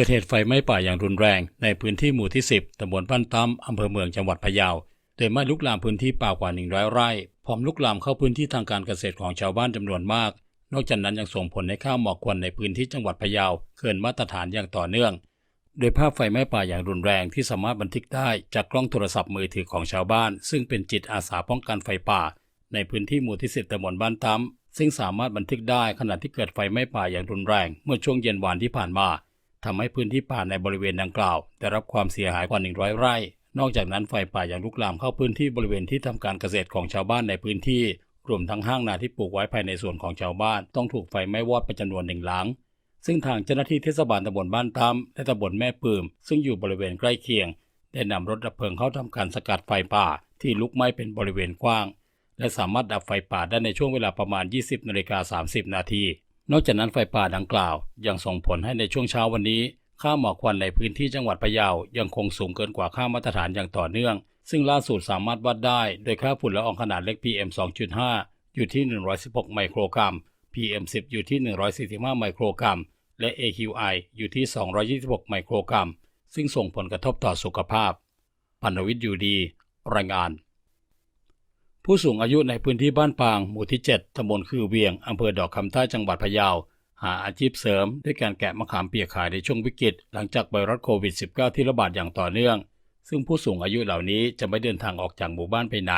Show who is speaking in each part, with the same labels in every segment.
Speaker 1: กิดเหตุไฟไหม้ป่าอย่างรุนแรงในพื้นที่หมู่ที่ 10ตำบลบ้านตั้มอำเภอเมืองจังหวัดพะเยาโดยไหม้ลุกลามพื้นที่ป่ากว่า 100 ไร่ พร้อมลุกลามเข้าพื้นที่ทางการเกษตรของชาวบ้านจำนวนมาก นอกจากนั้นยังส่งผลให้ข้าวหมอกควันในพื้นที่จังหวัดพะเยาเกินมาตรฐานอย่างต่อเนื่อง โดยภาพไฟไหม้ป่าอย่างรุนแรงที่สามารถบันทึกได้จากกล้องโทรศัพท์มือถือของชาวบ้าน ซึ่งเป็นจิตอาสาป้องกันไฟป่า ในพื้นที่หมู่ที่สิบตำบลบ้านตั้มซึ่งสามารถบันทึกได้ขณะที่เกิดไฟไหม้ป่าอย่างรุนแรง เมื่อช่วงเย็นวานที่ผ่านมา ทำให้พื้นที่ป่าในบริเวณดังกล่าว ได้รับความเสียหายกว่า 100 ไร่ นอกจากนั้นไฟป่ายังลุกลามเข้าพื้นที่บริเวณที่ทำการเกษตรของชาวบ้านในพื้นที่ รวมทั้งห้างนาที่ปลูกไว้ภายในส่วนของชาวบ้าน ต้องถูกไฟไหม้วอดไปจำนวนหนึ่งหลัง ซึ่งทางเจ้าหน้าที่เทศบาลตำบลบ้านตั้มและตำบลแม่ปืมซึ่งอยู่บริเวณใกล้เคียง ได้นำรถดับเพลิงเข้าทำการสกัดไฟป่า ที่ลุกไหม้เป็นบริเวณกว้าง และสามารถดับไฟป่าได้ในช่วงเวลาประมาณ 20นาฬิกา30 นาที นอกจากนั้นไฟป่าดังกล่าว ยังส่งผลให้ในช่วงเช้าวันนี้ ค่าหมอกควันในพื้นที่จังหวัดพะเยายังคงสูงเกินกว่าค่ามาตรฐานอย่างต่อเนื่อง ซึ่งล่าสุดสามารถวัดได้ โดยค่าฝุ่นละอองขนาดเล็ก PM 2.5 อยู่ที่ 116 ไมโครกรัม PM 10 อยู่ที่ 145 ไมโครกรัม และ AQI อยู่ที่ 226 ไมโครกรัม ซึ่งส่งผลกระทบต่อสุขภาพ พันวิทย์อยู่ดี รายงาน ผู้สูงอายุในพื้นที่บ้านปาง หมู่ที่ 7ตำบลคือเวียง อำเภอดอกคำใต้จังหวัดพะเยา หาอาชีพเสริม ด้วยการแกะมะขามเปียกขายในช่วงวิกฤต หลังจากไวรัสโควิด -19 ที่ระบาดอย่างต่อเนื่อง ซึ่งผู้สูงอายุเหล่านี้จะไม่เดินทางออกจากหมู่บ้านไปไหน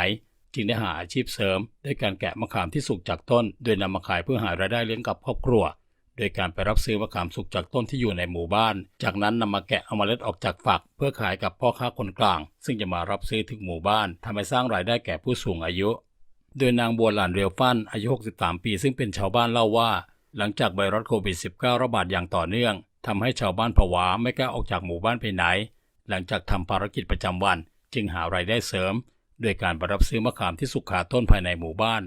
Speaker 1: จึงได้หาอาชีพเสริม ด้วยการแกะมะขามที่สุกจากต้น โดยนำมาขายเพื่อหารายได้เลี้ยงกับครอบครัว โดยการไปรับซื้อมะขามสุกจากต้นที่อยู่ในหมู่บ้าน จากนั้นนำมาแกะเอามาเล็ดออกจากฝัก เพื่อขายกับพ่อค้าคนกลาง ซึ่งจะมารับซื้อถึงหมู่บ้านทำให้สร้างรายได้แก่ผู้สูงอายุ โดยนางบัวหลานเรียวฟันอายุ 63 ปี ซึ่งเป็นชาวบ้านเล่าว่า หลังจากไวรัสโควิด -19 ระบาดอย่างต่อเนื่องทำให้ชาวบ้านผวาไม่กล้าออกจากหมู่บ้านไปไหน หลังจากทำภารกิจประจำวัน จึงหารายได้เสริม โดยการไปรับซื้อมะขามที่สุกขาต้นภายในหมู่บ้าน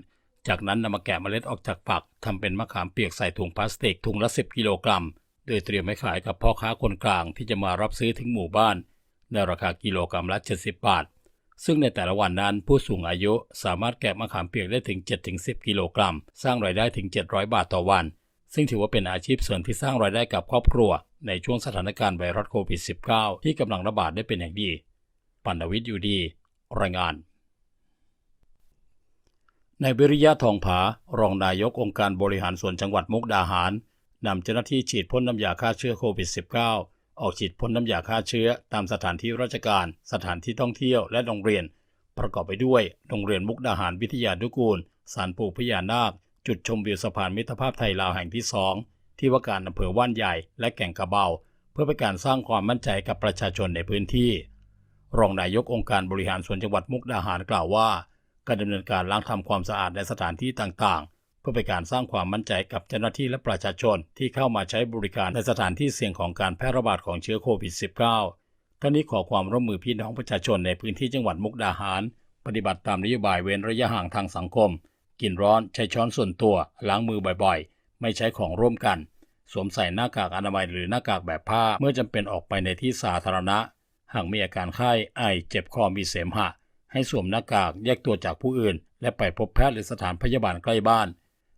Speaker 1: จากนั้นนำมาแกะเมล็ดออกจากฝักทำเป็นมะขามเปียกใส่ถุงพลาสติกถุงละ 10 กิโลกรัม โดยเตรียมไว้ขายกับพ่อค้าคนกลางที่จะมารับซื้อถึงหมู่บ้าน ในราคากิโลกรัมละ 70 บาท ซึ่งในแต่ละวันนั้นผู้สูงอายุสามารถแกะมะขามเปียกได้ถึง 7-10 กิโลกรัม สร้างรายได้ถึง 700 บาทต่อวัน ซึ่งถือว่าเป็นอาชีพเสริมที่สร้างรายได้กับครอบครัว ในช่วงสถานการณ์ไวรัสโควิด -19 ที่กำลังระบาดได้เป็นอย่างดีปัณวิทย์อยู่ดี รายงาน ในวิริยะทองผารองนายกองค์การบริหารส่วนจังหวัดมุกดาหารนำเจ้าหน้าที่ฉีดพ่นน้ำยาฆ่าเชื้อโควิด -19 ออกฉีดพ่นน้ำยาฆ่าเชื้อ ตามสถานที่ราชการ สถานที่ท่องเที่ยวและโรงเรียน ประกอบไปด้วยโรงเรียนมุกดาหารวิทยานุกูลสารปู่พญานาค จุดชมวิวสะพานมิตรภาพไทยลาวแห่งที่สองที่ว่าการอำเภอว่านใหญ่และแก่งกระเบา เพื่อเป็นการสร้างความมั่นใจกับประชาชนในพื้นที่ รองนายกองค์การบริหารส่วนจังหวัดมุกดาหารกล่าวว่า การดำเนินการล้างทำความสะอาดในสถานที่ต่างๆ เพื่อเป็นการสร้างความมั่นใจกับเจ้าหน้าที่และประชาชนที่เข้ามาใช้บริการในสถานที่เสี่ยงของการแพร่ระบาดของเชื้อโควิด -19 ท่านนี้ขอความร่วมมือพี่น้องประชาชนในพื้นที่จังหวัดมุกดาหาร ปฏิบัติตามนโยบายเว้นระยะห่างทางสังคม กินร้อนใช้ช้อนส่วนตัวล้างมือบ่อยๆ ไม่ใช้ของร่วมกัน สวมใส่หน้ากากอนามัยหรือหน้ากากแบบผ้าเมื่อจำเป็นออกไปในที่สาธารณะ หากมีอาการไข้ไอเจ็บคอมีเสมหะ ให้สวมหน้ากากแยกตัวจากผู้อื่น และไปพบแพทย์หรือสถานพยาบาลใกล้บ้าน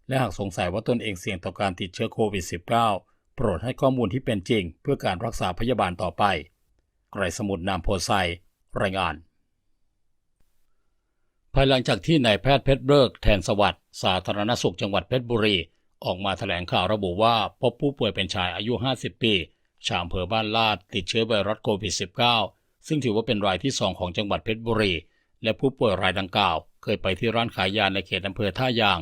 Speaker 1: และหากสงสัยว่าตนเองเสี่ยงต่อการติดเชื้อโควิด -19 โปรดให้ข้อมูลที่เป็นจริง เพื่อการรักษาพยาบาลต่อไป ไกรสมุทรนามโพไซรายงาน ภายหลังจากที่นายแพทย์เพชรเบิกแทนสวัสดิ์สาธารณสุขจังหวัดเพชรบุรี ออกมาแถลงข่าวระบุว่าพบผู้ป่วยเป็นชายอายุ 50 ปี ชาวอำเภอบ้านลาดติดเชื้อไวรัสโควิด -19 ซึ่งถือว่าเป็นรายที่ 2 ของจังหวัดเพชรบุรี และผู้ป่วยรายดังกล่าว เคยไปที่ร้านขายยาในเขตอำเภอท่ายาง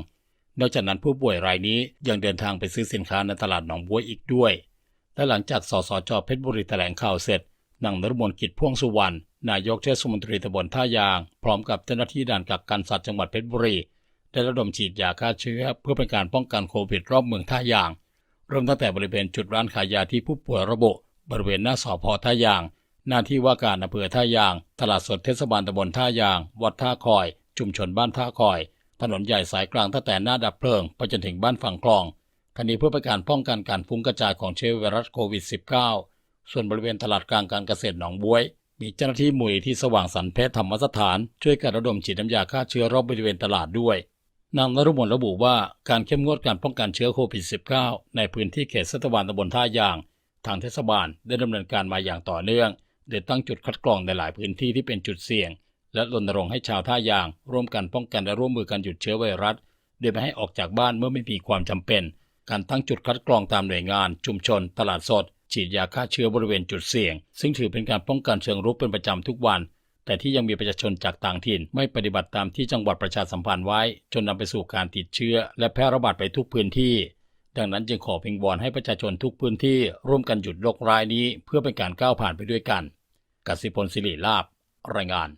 Speaker 1: นอกจากนั้นผู้ป่วยรายนี้ยังเดินทางไปซื้อสินค้าในตลาดหนองบัวอีกด้วย และหลังจากสสจเพชรบุรีแถลงข่าวเสร็จนางนรมนกิจพ่วงสุวรรณนายกเทศมนตรีตำบลท่ายาง พร้อมกับเจ้าหน้าที่ด่านกักกันสัตว์จังหวัดเพชรบุรีได้ระดมฉีดยาฆ่าเชื้อ เพื่อเป็นการป้องกันโควิดรอบเมืองท่ายาง เริ่มตั้งแต่บริเวณจุดร้านขายยาที่ผู้ป่วยระบุ บริเวณหน้าสพท่ายาง หน้าที่ว่าการอำเภอท่ายาง ตลาดสดเทศบาลตำบลท่ายาง วัดท่าคอย ชุมชนบ้านท่าคอย ถนนใหญ่สายกลางตั้งแต่หน้าดับเพลิงไปจนถึงบ้านฝั่งคลองทั้งนี้เพื่อเป็นการป้องกันการฟุ้งกระจายของเชื้อไวรัสโควิด -19 ส่วนบริเวณตลาดกลางการเกษตรหนองบ๊วย มีเจ้าหน้าที่หมุยที่สว่างสรรเพชรธรรมสถาน ช่วยการระดมฉีดน้ำยาฆ่าเชื้อรอบบริเวณตลาดด้วยนางนรุมนระบุว่าการเข้มงวดการป้องกันเชื้อโควิด -19 ในพื้นที่เขตเทศบาลตำบลท่ายาง ทางเทศบาลได้ดำเนินการมาอย่างต่อเนื่อง โดยตั้งจุดคัดกรองในหลายพื้นที่ที่เป็นจุดเสี่ยง และรณรงค์ให้ชาวท่ายาง ร่วมกันป้องกันและร่วมมือกันหยุดเชื้อไวรัส โดยไม่ให้ออกจากบ้านเมื่อไม่มีความจำเป็น การตั้งจุดคัดกรองตามหน่วยงาน ชุมชน ตลาดสด ฉีดยาฆ่าเชื้อบริเวณจุดเสี่ยง ซึ่งถือเป็นการป้องกันเชิงรุกเป็นประจำทุกวัน แต่ที่ยังมีประชาชนจากต่างถิ่น ไม่ปฏิบัติตามที่จังหวัดประชาสัมพันธ์ไว้ จนนำไปสู่การติดเชื้อ และแพร่ระบาดไปทุกพื้นที่ ดังนั้นจึงขอเพิงวอนให้ประชาชนทุกพื้นที่ร่วมกันหยุดโรคร้ายนี้เพื่อเป็นการก้าวผ่านไปด้วยกันกสิพลศิริลาบรายงาน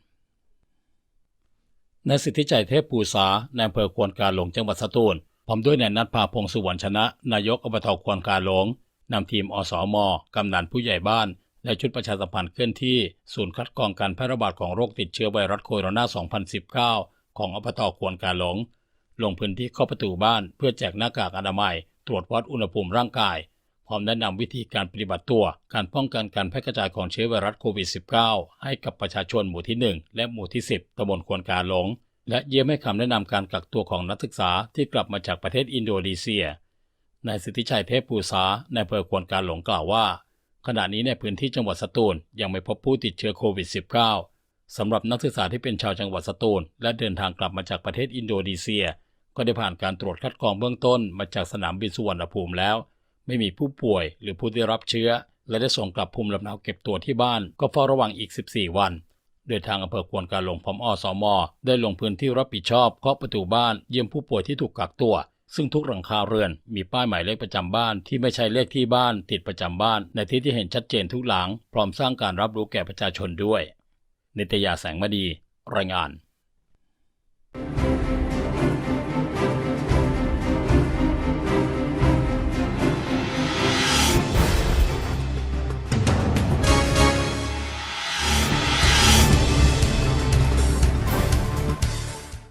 Speaker 1: นายสิทธิใจเทพปูษาในอำเภอควนกาหลงจังหวัดสตูลพร้อมด้วยนายนัทพาพงศ์สุวรรณชนะ นายกอบตควนกาหลงนำทีมอสมกำนันผู้ใหญ่บ้าน และชุดประชาสัมพันธ์เคลื่อนที่ ศูนย์คัดกรองการแพร่ระบาดของโรคติดเชื้อไวรัสโคโรนา 2019 ของอบตควนกาหลง ลงพื้นที่เข้าประตูบ้านเพื่อแจกหน้ากากอนามัย ตรวจวัดอุณหภูมิร่างกาย พร้อมแนะนำวิธีการปฏิบัติตัว การป้องกันการแพร่กระจายของเชื้อไวรัสโควิด -19 ให้กับประชาชนหมู่ที่ 1 และหมู่ที่ 10ตำบลควนกาหลง และเยี่ยมให้คำแนะนำการกักตัวของนักศึกษาที่กลับมาจากประเทศอินโดนีเซีย นายสิทธิชัยเทพปูษาในอำเภอควนกาหลงกล่าวว่า ขณะนี้ในพื้นที่จังหวัดสตูลยังไม่พบผู้ติดเชื้อโควิด -19 สำหรับนักศึกษาที่เป็นชาวจังหวัดสตูล และเดินทางกลับมาจากประเทศอินโดนีเซีย ก็ได้ผ่านการตรวจคัดกรองเบื้องต้นมาจากสนามบินสุวรรณภูมิแล้ว ไม่มีผู้ป่วยหรือผู้ได้รับเชื้อ และได้ส่งกลับภูมิลำเนาเก็บตัวที่บ้าน ก็เฝ้าระวังอีก 14 วัน โดยทางอำเภอควนกาหลงพร้อมอสมได้ลงพื้นที่รับผิดชอบเคาะประตูบ้านเยี่ยมผู้ป่วยที่ถูกกักตัว ซึ่งทุกหลังคาเรือนมีป้ายหมายเลขประจำบ้านที่ไม่ใช่เลขที่บ้าน ติดประจำบ้าน ในที่ที่เห็นชัดเจนทุกหลัง พร้อมสร้างการรับรู้แก่ประชาชนด้วยนิตยาแสงมณีรายงาน